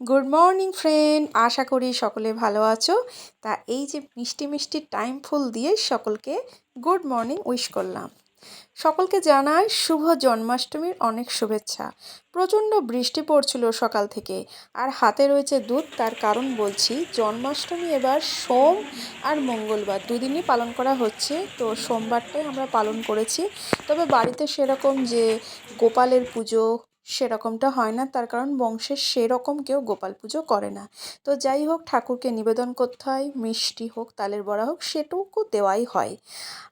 Good morning friend আশা করি সকলে ভালো আছো। তা এই যে মিষ্টি মিষ্টি টাইম ফুল দিয়ে সকলকে গুড মর্নিং উইশ করলাম। সকলকে জানাই শুভ জন্মাষ্টমীর অনেক শুভেচ্ছা। প্রচণ্ড বৃষ্টি পড়ছিল সকাল থেকে, আর হাতে রয়েছে দুধ, তার কারণ বলছি জন্মাষ্টমী এবার সোম আর মঙ্গলবার দুদিনই পালন করা হচ্ছে। তো সোমবারটাই আমরা পালন করেছি। তবে বাড়িতে সেরকম যে গোপালের পুজো সেরকমটা হয় না। তার কারণ বংশের সেরকম কেউ গোপাল পুজো করে না। তো যাই হোক, ঠাকুরকে নিবেদন করতে হয়, মিষ্টি হোক, তালের বড়া হোক, সেটুকু দেওয়াই হয়।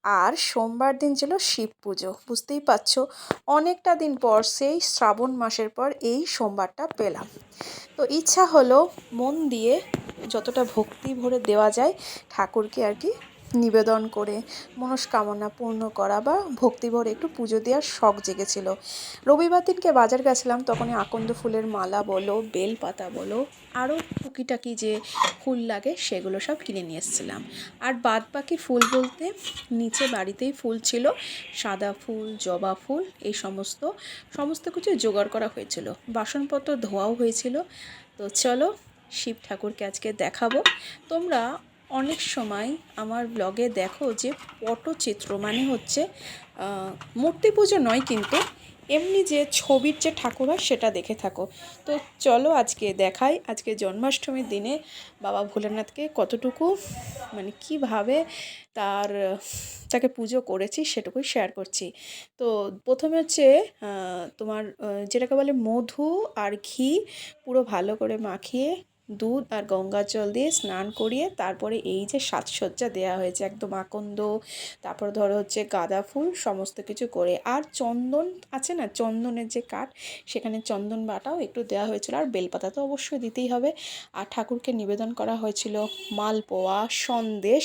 আর সোমবার দিন ছিল শিব পুজো, বুঝতেই পারছ? অনেকটা দিন পর, সেই শ্রাবণ মাসের পর এই সোমবারটা পেলাম। তো ইচ্ছা হলো, মন দিয়ে যতটা ভক্তি ভরে দেওয়া যায়, ঠাকুরকে আর কি নিবেদন করে মনস্কামনা পূর্ণ করা বা ভক্তিভরে একটু পুজো দেওয়ার শখ জেগেছিল। রবিবার দিনকে বাজার গেছিলাম, তখনই আকন্দ ফুলের মালা বলো বেল পাতা বলো আরও টুকিটাকি যে ফুল লাগে সেগুলো সব কিনে নিয়ে এসেছিলাম। আর বাদ বাকি ফুল বলতে নিচে বাড়িতেই ফুল ছিল, সাদা ফুল, জবা ফুল, এই সমস্ত সমস্ত কিছু জোগাড় করা হয়েছিল। বাসনপত্র ধোয়াও হয়েছিল। তো চলো শিব ঠাকুরকে আজকে দেখাবো। তোমরা অনেক সময় আমার ব্লগে দেখো যে পটচিত্র মানে হচ্ছে মূর্তি পুজো নয় কিন্তু এমনি যে ছবির যে ঠাকুর হয় সেটা দেখে থাকো। তো চলো আজকে দেখাই, আজকে জন্মাষ্টমীর দিনে বাবা ভোলেনাথকে কতটুকু মানে কীভাবে তার, তাকে পুজো করেছি সেটুকুই শেয়ার করছি। তো প্রথমে হচ্ছে তোমার যেটাকে বলে মধু আর ঘি পুরো ভালো করে মাখিয়ে দুধ আর গঙ্গার জল দিয়ে স্নান করিয়ে তারপরে এই যে সাজসজ্জা দেওয়া হয়েছে, একদম আকন্দ, তারপর ধরো হচ্ছে গাঁদা ফুল, সমস্ত কিছু করে। আর চন্দন আছে না, চন্দনের যে কাঠ, সেখানে চন্দন বাটাও একটু দেওয়া হয়েছিল। আর বেলপাতা তো অবশ্যই দিতেই হবে। আর ঠাকুরকে নিবেদন করা হয়েছিল মালপোয়া, সন্দেশ,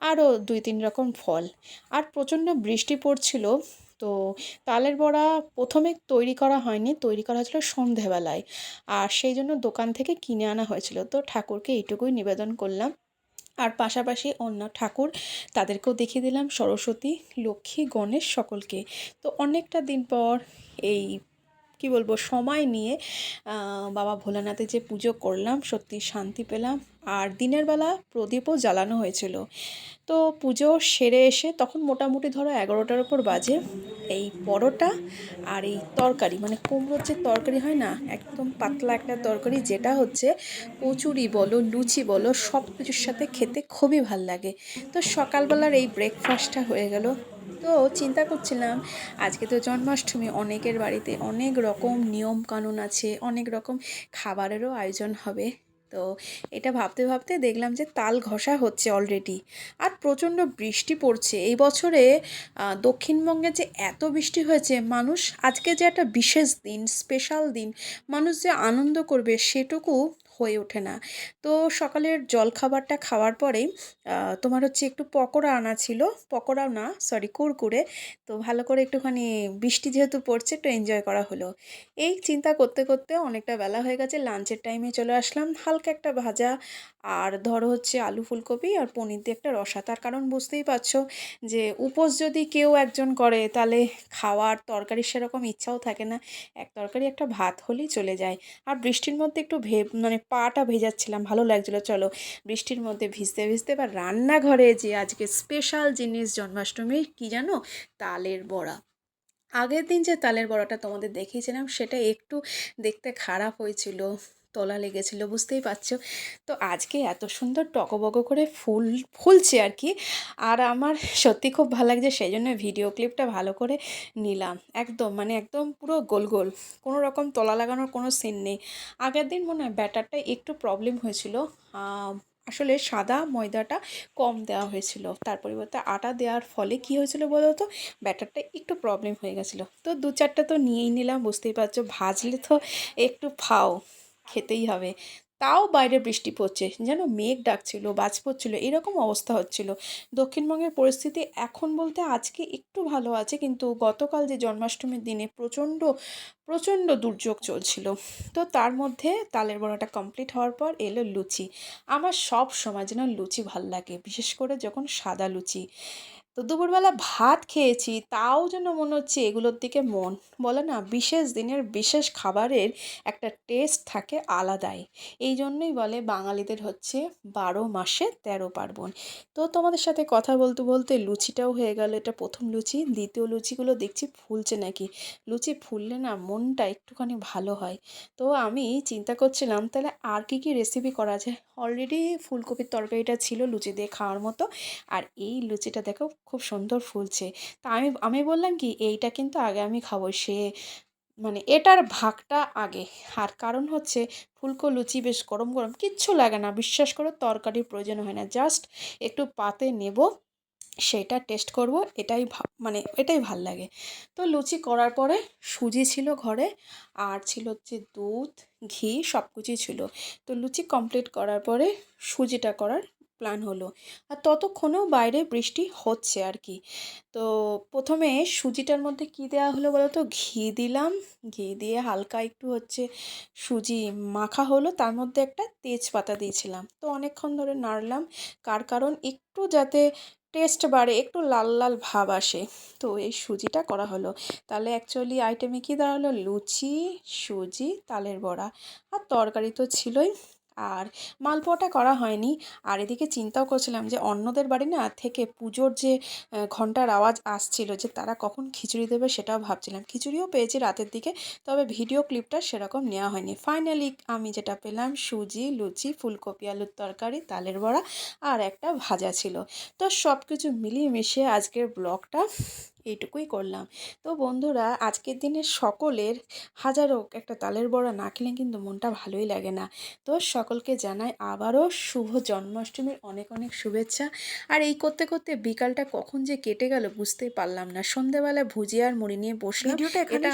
আরও দুই তিন রকম ফল। আর প্রচণ্ড বৃষ্টি পড়ছিল। তো তালের বড়া প্রথমে তৈরি করা হয়নি, তৈরি করা হয়েছিল সন্ধেবেলায়। আর সেই জন্য দোকান থেকে কিনে আনা হয়েছিল। তো ঠাকুরকে এইটুকুই নিবেদন করলাম। আর পাশাপাশি অন্য ঠাকুর তাদেরকেও দেখিয়ে দিলাম, সরস্বতী, লক্ষ্মী, গণেশ সকলকে। তো অনেকটা দিন পর এই কি বলব, সময় নিয়ে বাবা ভোলানাথে যে পুজো করলাম, সত্যি শান্তি পেলাম। আর দিনের বেলা প্রদীপও জ্বালানো হয়েছিল। তো পুজো সেরে এসে তখন মোটামুটি ধরো এগারোটার ওপর বাজে। এই পরোটা আর এই তরকারি মানে কুমড়োর যে তরকারি হয় না, একদম পাতলা একটা তরকারি, যেটা হচ্ছে কচুরি বলো, লুচি বলো, সব কিছুর সাথে খেতে খুবই ভালো লাগে। তো সকালবেলার এই ব্রেকফাস্টটা হয়ে গেল। তো চিন্তা করছিলাম, আজকে তো জন্মাষ্টমী, অনেকের বাড়িতে অনেক রকম নিয়ম কানুন আছে, অনেক রকম খাবারেরও আয়োজন হবে। তো এটা ভাবতে ভাবতে দেখলাম যে তাল ঘষা হচ্ছে অলরেডি আর প্রচণ্ড বৃষ্টি পড়ছে। এই বছরে দক্ষিণবঙ্গে যে এত বৃষ্টি হয়েছে, মানুষ আজকে যে একটা বিশেষ দিন স্পেশাল দিন, মানুষ যে আনন্দ করবে সেটুকু হয়ে ওঠে না। তো সকালের জলখাবারটা খাওয়ার পরেই তোমার হচ্ছে একটু পকোড়া আনা ছিল। পকোড়াও না সরি কুরকুরে। তো ভালো করে একটুখানি বৃষ্টি যেহেতু পড়ছে, একটু এনজয় করা হলো। এই চিন্তা করতে করতে অনেকটা বেলা হয়ে গেছে লাঞ্চের টাইমে চলে আসলাম। হালকা একটা ভাজা আর ধরো হচ্ছে আলু ফুলকপি আর পনির দিয়ে একটা রসা। তার কারণ বুঝতেই পারছ যে উপোস যদি কেউ একজন করে, তাহলে খাওয়ার তরকারি সেরকম ইচ্ছাও থাকে না। এক তরকারি একটা ভাত হলেই চলে যায়। আর বৃষ্টির মধ্যে একটু ভে মানে পাটা ভেজাচ্ছিলাম, ভালো লাগছিল। চলো বৃষ্টির মধ্যে ভিজতে ভিজতে বা রান্নাঘরে যে আজকে স্পেশাল জিনিস জন্মাষ্টমীর কী জানো? তালের বড়া। আগের দিন যে তালের বড়াটা তোমাদের দেখিয়েছিলাম, সেটা একটু দেখতে খারাপ হয়েছিল। তলা লেগেছিলো, বুঝতেই পারছ? তো আজকে এত সুন্দর টকবক করে ফুল, ফুলছে আর কি। আর আমার সত্যি খুব ভালো লাগছে সেই জন্য ভিডিও ক্লিপটা ভালো করে নিলাম। একদম মানে একদম পুরো গোল গোল। কোনো রকম তলা লাগানোর কোনো সিন নেই। আগের দিন মনে হয় ব্যাটারটা একটু প্রবলেম হয়েছিল। আসলে সাদা ময়দাটা কম দেওয়া হয়েছিল। তার পরিবর্তে আটা দেওয়ার ফলে কি হয়েছিল বলো তো? ব্যাটারটা একটু প্রবলেম হয়ে গেছিল। তো দু চারটা তো নিয়েই নিলাম, বুঝতেই পারছ। ভাজলে তো একটু ফাও। খেতেই হবে। তাও বাইরে বৃষ্টি পড়ছে। যেন মেঘ ডাকছিল, বাজ পড়ছিল, এরকম অবস্থা হচ্ছিল। দক্ষিণবঙ্গের পরিস্থিতি এখন বলতে আজকে একটু ভালো আছে, কিন্তু গতকাল যে জন্মাষ্টমীর দিনে প্রচণ্ড প্রচণ্ড দুর্যোগ চলছিল। তো তার মধ্যে তালের বড়াটা কমপ্লিট হওয়ার পর এলো লুচি। আমার সব সময় যেন লুচি ভালো লাগে, বিশেষ করে যখন সাদা লুচি। তো দুপুরবেলা ভাত খেয়েছি, তাও যেন মনে হচ্ছে এগুলোর দিকে মন। বলে না, বিশেষ দিনের বিশেষ খাবারের একটা টেস্ট থাকে আলাদাই। এই জন্যই বলে বাঙালিদের হচ্ছে বারো মাসে তেরো পার্বণ। তো তোমাদের সাথে কথা বলতে বলতে লুচিটাও হয়ে গেল, এটা প্রথম লুচি। দ্বিতীয় লুচিগুলো দেখছি ফুলছে নাকি। লুচি ফুললে না মনটা একটুখানি ভালো হয়। তো আমি চিন্তা করছিলাম, তাহলে আর কী কী রেসিপি করা যায়? অলরেডি ফুলকপির তরকারিটা ছিল লুচি দিয়ে খাওয়ার মতো। আর এই লুচিটা দেখো খুব সুন্দর ফুলছে। তা আমি আমি বললাম কি, এইটা কিন্তু আগে আমি খাব। সে মানে এটার ভাগটা আগে। আর কারণ হচ্ছে ফুলকো লুচি বেশ গরম গরম, কিচ্ছু লাগে না। বিশ্বাস করো, তরকারির প্রয়োজন হয় না। জাস্ট একটু পাতে নেব, সেটা টেস্ট করব, এটাই মানে এটাই ভালো লাগে। তো লুচি করার পরে সুজি ছিল ঘরে, আর ছিল হচ্ছে দুধ, ঘি সব কিছুই ছিল। তো লুচি কমপ্লিট করার পরে সুজিটা করার প্ল্যান হলো। আর ততক্ষণেও বাইরে বৃষ্টি হচ্ছে আর কি। তো প্রথমে সুজিটার মধ্যে কী দেওয়া হলো বলো তো? ঘি দিলাম। ঘি দিয়ে হালকা একটু হচ্ছে সুজি মাখা হলো। তার মধ্যে একটা তেজপাতা দিয়েছিলাম। তো অনেকক্ষণ ধরে নাড়লাম। কার কারণ? একটু যাতে টেস্ট বাড়ে, একটু লাল লাল ভাব আসে। তো এই সুজিটা করা হলো। তাহলে অ্যাকচুয়ালি আইটেমে কী দাঁড়াল লুচি, সুজি, তালের বড়া। আর তরকারি তো ছিলই। আর মালপোয়াটা করা হয়নি। আর এদিকে চিন্তাও করছিলাম যে অন্যদের বাড়ি না থেকে পুজোর যে ঘণ্টার আওয়াজ আসছিল যে তারা কখন খিচুড়ি দেবে সেটাও ভাবছিলাম। খিচুড়িও পেয়েছি রাতের দিকে, তবে ভিডিও ক্লিপটা সেরকম নেওয়া হয়নি। ফাইনালি আমি যেটা পেলাম সুজি, লুচি, ফুলকপি, আলুর তরকারি, তালের বড়া আর একটা ভাজা ছিল। তো সব কিছু মিলিয়ে মিশিয়ে আজকের ব্লগটা এইটুকুই করলাম। তো বন্ধুরা আজকের দিনে সকলের হাজারো একটা তালের বড়া না খেলে কিন্তু মনটা ভালোই লাগে না। তো সকলকে জানাই আবারও শুভ জন্মাষ্টমীর অনেক অনেক শুভেচ্ছা। আর এই করতে করতে বিকালটা কখন যে কেটে গেল বুঝতেই পারলাম না। সন্ধেবেলা ভুজিয়া আর মুড়ি নিয়ে বসলাম। ভিডিওটা এটা